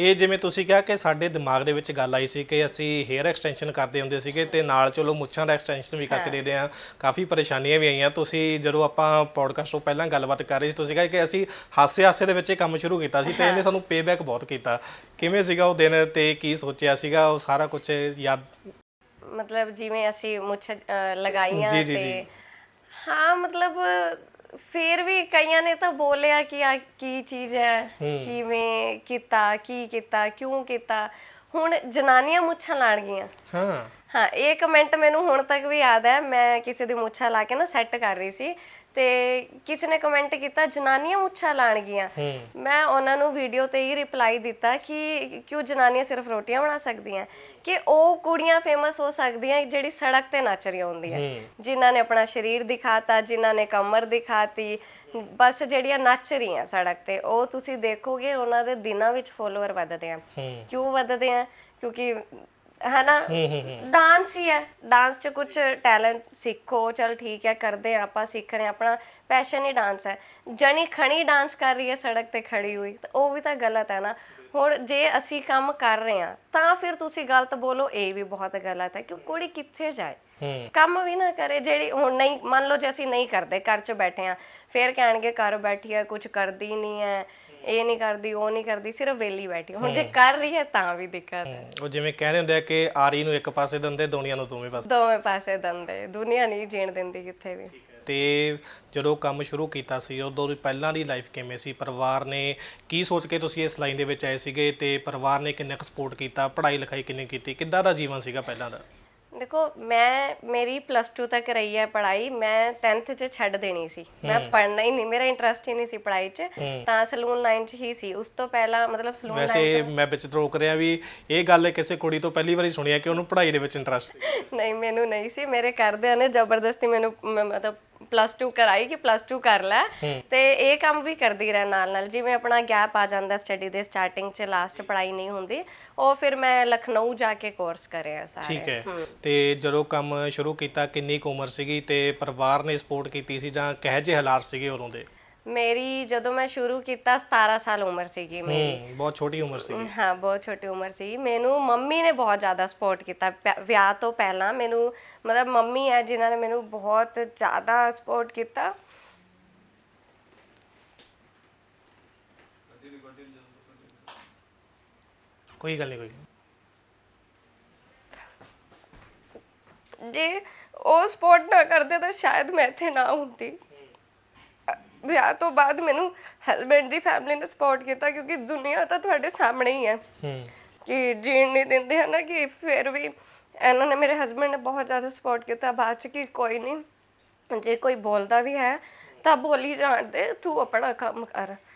ਇਹ ਜਿਵੇਂ ਤੁਸੀਂ ਕਿਹਾ ਕਿ ਸਾਡੇ ਦਿਮਾਗ ਦੇ ਵਿੱਚ ਗੱਲ ਆਈ ਸੀ ਕਿ ਅਸੀਂ ਹੇਅਰ ਐਕਸਟੈਂਸ਼ਨ ਕਰਦੇ ਹੁੰਦੇ ਸੀਗੇ ਤੇ ਨਾਲ ਚਲੋ ਮੁੱਛਾਂ ਦਾ ਐਕਸਟੈਂਸ਼ਨ ਵੀ ਕਰਕੇ ਦੇ ਰਹੇ ਹਾਂ। ਕਾਫੀ ਪਰੇਸ਼ਾਨੀਆਂ ਵੀ ਆਈਆਂ। ਤੁਸੀਂ ਜਦੋਂ ਆਪਾਂ ਪੋਡਕਾਸਟ ਤੋਂ ਪਹਿਲਾਂ ਗੱਲਬਾਤ ਕਰ ਰਹੇ ਸੀ ਤੁਸੀਂ ਕਿਹਾ ਕਿ ਅਸੀਂ ਹਾਸੇ ਹਾਸੇ ਦੇ ਵਿੱਚ ਇਹ ਕੰਮ ਸ਼ੁਰੂ ਕੀਤਾ ਸੀ ਤੇ ਇਹਨੇ ਸਾਨੂੰ ਪੇਬੈਕ ਬਹੁਤ ਕੀਤਾ। ਕਿਵੇਂ ਸੀਗਾ ਉਹ ਦਿਨ ਤੇ ਕੀ ਸੋਚਿਆ ਸੀਗਾ? ਉਹ ਸਾਰਾ ਕੁਝ ਯਾਦ ਮਤਲਬ ਜਿਵੇਂ ਅਸੀਂ ਮੁੱਛ ਲਗਾਈਆਂ ਤੇ। ਹਾਂ ਮਤਲਬ ਫੇਰ ਵੀ ਕਈਆਂ ਨੇ ਤਾਂ ਬੋਲਿਆ ਕਿ ਆ ਕੀ ਚੀਜ਼ ਹੈ ਕਿਵੇਂ ਕੀਤਾ ਕੀ ਕੀਤਾ ਕਿਉਂ ਕੀਤਾ। ਹੁਣ ਜਨਾਨੀਆਂ ਮੁੱਛਾਂ ਲਾਣ ਗਈਆਂ। ਹਾਂ। ਹਾਂ ਇਹ ਕਮੈਂਟ ਮੈਨੂੰ ਹੁਣ ਤੱਕ ਵੀ ਯਾਦ ਹੈ। ਮੈਂ ਕਿਸੇ ਦੀ ਮੁੱਛਾਂ ਲਾ ਕੇ ਨਾ ਸੈੱਟ ਕਰ ਰਹੀ ਸੀ ਤੇ ਕਿਸੇ ਨੇ ਕਮੈਂਟ ਕੀਤਾ ਜਨਾਨੀਆਂ ਮੁੱਛਾਂ ਲਾਣ ਗਈਆਂ ਮੈਂ ਉਹਨਾਂ ਨੂੰ ਵੀਡੀਓ ਤੇ ਹੀ ਰਿਪਲਾਈ ਦਿੱਤਾ ਕਿ ਕਿਉਂ ਜਨਾਨੀਆਂ ਸਿਰਫ ਰੋਟੀਆਂ ਬਣਾ ਸਕਦੀਆਂ? ਕਿ ਉਹ ਕੁੜੀਆਂ ਫੇਮਸ ਹੋ ਸਕਦੀਆਂ ਜਿਹੜੀ ਸੜਕ ਤੇ ਨੱਚ ਰਹੀਆਂ ਹੁੰਦੀਆਂ। ਜਿਨ੍ਹਾਂ ਨੇ ਆਪਣਾ ਸਰੀਰ ਦਿਖਾਤਾ ਜਿਨ੍ਹਾਂ ਨੇ ਕਮਰ ਦਿਖਾਤੀ ਬਸ ਜਿਹੜੀਆਂ ਨੱਚ ਰਹੀਆਂ ਸੜਕ ਤੇ ਉਹ ਤੁਸੀਂ ਦੇਖੋਗੇ ਉਹਨਾਂ ਦੇ ਦਿਨਾਂ ਵਿੱਚ ਫੋਲੋਅਰ ਵੱਧਦੇ ਆ। ਕਿਉਂ ਵੱਧਦੇ ਆ? ਕਿਉਂਕਿ ਹੈ ਨਾ ਡਾਂਸ ਹੀ ਹੈ। ਡਾਂਸ 'ਚ ਕੁਝ ਟੈਲੈਂਟ ਸਿੱਖੋ ਚਲ ਠੀਕ ਹੈ ਕਰਦੇ ਆ ਆਪਾਂ ਸਿੱਖ ਰਹੇ ਹਾਂ ਆਪਣਾ ਪੈਸ਼ਨ ਹੀ ਡਾਂਸ ਹੈ। ਜਣੀ ਖਣੀ ਡਾਂਸ ਕਰ ਰਹੀ ਹੈ ਸੜਕ ਤੇ ਖੜੀ ਹੋਈ ਤਾਂ ਉਹ ਵੀ ਤਾਂ ਗਲਤ ਹੈ ਨਾ। ਹੁਣ ਜੇ ਅਸੀਂ ਕੰਮ ਕਰ ਰਹੇ ਹਾਂ ਤਾਂ ਫਿਰ ਤੁਸੀਂ ਗਲਤ ਬੋਲੋ ਇਹ ਵੀ ਬਹੁਤ ਗਲਤ ਹੈ ਕਿਉਂ ਕੁੜੀ ਕਿੱਥੇ ਜਾਏ? ਕੰਮ ਵੀ ਨਾ ਕਰੇ ਜਿਹੜੀ ਹੁਣ ਨਹੀਂ ਮੰਨ ਲਓ ਜੇ ਅਸੀਂ ਨਹੀਂ ਕਰਦੇ ਘਰ 'ਚ ਬੈਠੇ ਆ ਫਿਰ ਕਹਿਣਗੇ ਘਰ ਬੈਠੀ ਹੈ ਕੁਝ ਕਰਦੀ ਨਹੀਂ ਹੈ। ਇਹ ਨਹੀਂ ਕਰਦੀ ਉਹ ਨਹੀਂ ਕਰਦੀ ਸਿਰਫ ਵਿਹਲੀ ਬੈਠੀ। ਹੁਣ ਜੇ ਕਰ ਰਹੀ ਹੈ ਤਾਂ ਵੀ ਦਿੱਕਤ। ਹੈ ਉਹ ਜਿਵੇਂ ਕਹਿੰਦੇ ਹੁੰਦੇ ਆ ਕਿ ਆਰੀ ਨੂੰ ਇੱਕ ਪਾਸੇ ਦਿੰਦੇ ਦੁਨੀਆ ਨੂੰ ਦੋਵੇਂ ਪਾਸੇ। ਦੋਵੇਂ ਪਾਸੇ ਦੰਦੇ ਦੁਨੀਆ ਨਹੀਂ ਜੀਣ ਦਿੰਦੀ ਕਿੱਥੇ ਵੀ। ਤੇ ਜਦੋਂ ਕੰਮ ਸ਼ੁਰੂ ਕੀਤਾ ਸੀ ਉਦੋਂ ਦੀ ਪਹਿਲਾਂ ਦੀ ਲਾਈਫ ਕਿਵੇਂ ਸੀ? ਪਰਿਵਾਰ ਨੇ ਕੀ ਸੋਚ ਕੇ ਤੁਸੀਂ ਇਸ ਲਾਈਨ ਦੇ ਵਿੱਚ ਆਏ ਸੀਗੇ? ਤੇ ਪਰਿਵਾਰ ਨੇ ਕਿੰਨਾ ਕੁ ਸਪੋਰਟ ਕੀਤਾ? ਪੜ੍ਹਾਈ ਲਿਖਾਈ ਕਿੰਨੀ ਕੀਤੀ? ਕਿੱਦਾਂ ਦਾ ਜੀਵਨ ਸੀਗਾ ਪਹਿਲਾਂ ਦਾ? ਦੇਖੋ ਮੈਂ ਮੇਰੀ ਪਲੱਸ 2 ਤੱਕ ਰਹੀ ਹੈ ਪੜ੍ਹਾਈ ਮੈਂ 10th ਚ ਛੱਡ ਦੇਣੀ ਸੀ। ਮੈਂ ਪੜ੍ਹਨਾ ਹੀ ਨਹੀਂ ਮੇਰਾ ਇੰਟਰਸਟ ਹੀ ਨਹੀਂ ਸੀ ਪੜ੍ਹਾਈ 'ਚ। ਤਾਂ ਸਲੂਨ ਲਾਈਨ 'ਚ ਹੀ ਸੀ। ਉਸ ਤੋਂ ਪਹਿਲਾਂ ਮਤਲਬ ਸਲੂਨ ਵੈਸੇ ਮੈਂ ਵਿੱਚ ਰੋਕ ਰਿਹਾ ਵੀ ਇਹ ਗੱਲ ਕਿਸੇ ਕੁੜੀ ਤੋਂ ਪਹਿਲੀ ਵਾਰੀ ਸੁਣੀ ਹੈ ਕਿ ਉਹਨੂੰ ਪੜ੍ਹਾਈ ਦੇ ਵਿੱਚ ਇੰਟਰਸਟ ਨਹੀਂ ਮੈਨੂੰ ਨਹੀਂ ਸੀ। ਮੇਰੇ ਘਰਦਿਆਂ ਨੇ ਜ਼ਬਰਦਸਤੀ ਮੈਨੂੰ ਮ- ਮਤਲਬ ਪਲੱਸ 2 ਕਰਾਈ ਕਿ ਪਲੱਸ 2 ਕਰ ਲੈ। ਤੇ ਇਹ ਕੰਮ ਵੀ ਕਰਦੀ ਰਹਿ ਨਾਲ ਨਾਲ। ਜਿਵੇਂ ਆਪਣਾ ਗੈਪ ਆ ਜਾਂਦਾ ਸਟੱਡੀ ਦੇ ਸਟਾਰਟਿੰਗ 'ਚ ਲਾਸਟ ਪੜ੍ਹਾਈ ਨਹੀਂ ਹੁੰਦੀ ਉਹ ਫਿਰ ਮੈਂ ਲਖਨਊ ਜਾ ਕੇ ਕੋਰਸ ਕਰਿਆ ਸਾਰੇ। ਠੀਕ ਹੈ। ਤੇ ਜਦੋਂ ਕੰਮ ਸ਼ੁਰੂ ਕੀਤਾ ਕਿੰਨੀ ਕੁ ਉਮਰ ਸੀਗੀ ਤੇ ਪਰਿਵਾਰ ਨੇ ਸਪੋਰਟ ਕੀਤੀ ਸੀ ਜਾਂ ਕਿਹੋ ਜਿਹੇ ਹਾਲਾਤ ਸੀਗੇ ਉਦੋਂ ਦੇ? ਮੇਰੀ ਜਦੋਂ ਮੈਂ ਸ਼ੁਰੂ ਕੀਤਾ 17 ਸਾਲ ਉਮਰ ਸੀਗੀ ਮੇਰੀ। ਹੂੰ ਬਹੁਤ ਛੋਟੀ ਉਮਰ ਸੀ ਹਾਂ ਬਹੁਤ ਛੋਟੀ ਉਮਰ ਸੀ ਮੈਨੂੰ ਮੰਮੀ ਨੇ ਬਹੁਤ ਜ਼ਿਆਦਾ ਸਪੋਰਟ ਕੀਤਾ। ਪਿਆ- ਵਿਆਹ ਤੋਂ ਪਹਿਲਾਂ ਮੈਨੂੰ ਮਤਲਬ ਮੰਮੀ ਹੈ ਜਿਨ੍ਹਾਂ ਨੇ ਮੈਨੂੰ ਬਹੁਤ ਜ਼ਿਆਦਾ ਸਪੋਰਟ ਕੀਤਾ। ਕੋਈ ਗੱਲ ਨਹੀਂ ਕੋਈ ਗੱਲ। ਜੇ ਉਹ ਸਪੋਰਟ ਨਾ ਕਰਦੇ ਤਾਂ ਸ਼ਾਇਦ ਮੈਂ ਇੱਥੇ ਨਾ ਹੁੰਦੀ। ਵਿਆਹ ਤੋਂ ਬਾਅਦ ਮੈਨੂੰ ਹਸਬੰਡ ਦੀ ਫੈਮਿਲੀ ਨੇ ਸਪੋਰਟ ਕੀਤਾ ਕਿਉਂਕਿ ਦੁਨੀਆ ਤਾਂ ਤੁਹਾਡੇ ਸਾਹਮਣੇ ਹੀ ਹੈ। ਹੂੰ। ਕਿ ਜੀਣ ਨਹੀਂ ਦਿੰਦੇ ਹਨ ਕਿ ਫਿਰ ਵੀ ਇਹਨਾਂ ਨੇ ਮੇਰੇ ਹਸਬੰਡ ਨੇ ਬਹੁਤ ਜ਼ਿਆਦਾ ਸਪੋਰਟ ਕੀਤਾ। ਬਾਅਦ ਚ ਕਿ ਕੋਈ ਨਹੀਂ ਜੇ ਕੋਈ ਬੋਲਦਾ ਵੀ ਹੈ ਤਾਂ ਬੋਲੀ ਜਾਣ ਦੇ ਤੂੰ ਆਪਣਾ ਕੰਮ ਕਰ।